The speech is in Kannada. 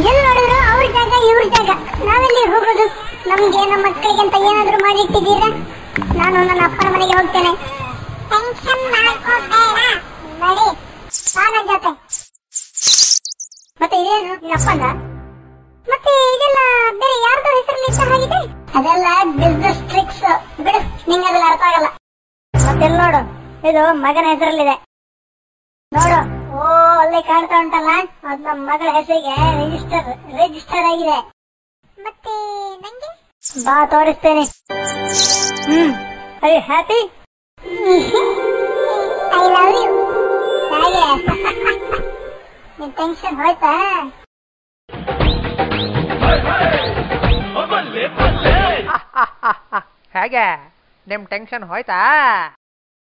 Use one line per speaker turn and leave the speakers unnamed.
ಎಲ್ಲಿ ನೋಡಿದ್ರು ಅವ್ರ ಜಾಗ, ಇವ್ರ ಜಾಗ. ನಾವೆಲ್ಲಿ ಹೋಗೋದು? ನಮ್ಗೆ ನಮ್ಮ ಮಕ್ಕಳಿಗೆ ಅಂತ ಏನಾದ್ರು ಮಾಡಿಟ್ಟಿದ್ದೀರಾ? ನಾನು ನನ್ನ ಅಪ್ಪನ ಮನೆಗೆ ಹೋಗ್ತೇನೆ. ಟೆನ್ಷನ್ ಮತ್ತೆ ಇದೇನು ಅಪ್ಪನ ಮತ್ತೆ ಇದೆಲ್ಲ ಬೇರೆ ಯಾರ್ದೋ ಹೆಸರಲ್ಲಿ ಆಗಿದೆ ಅದೆಲ್ಲ ಬಿಸ್ನೆಸ್ ಟ್ರಿಕ್ಸ್ ಬಿಡು, ನಿಂಗೆ ಅದೆಲ್ಲ ಅರ್ಥ ಆಗಲ್ಲ. ಮತ್ತೆ ನೋಡು, ಇದು ಮಗನ ಹೆಸರಲ್ಲಿದೆ. ನೋಡು. ಓ ಅಲ್ಲಿ ಕಾಣ್ತಾ ಉಂಟಲ್ಲ? ಅದ್ ನಮ್ಮ ಮಗಳ ಹೆಸರಿಗೆ ರಿಜಿಸ್ಟರ್ ರಿಜಿಸ್ಟರ್ ಆಗಿದೆ. ಮತ್ತೆ ನಂಗೆ? ಬಾ ತೋರಿಸ್ತೇನೆ. ಹ್ಮ್. I happy I love you ಹಾಗೆ. ನಿನ್ ಟೆನ್ಷನ್ ಹೋಯ್ತಾ?
ಹೇಗೆ. ನಿಮ್ ಟೆನ್ಷನ್ ಹೋಯ್ತಾ?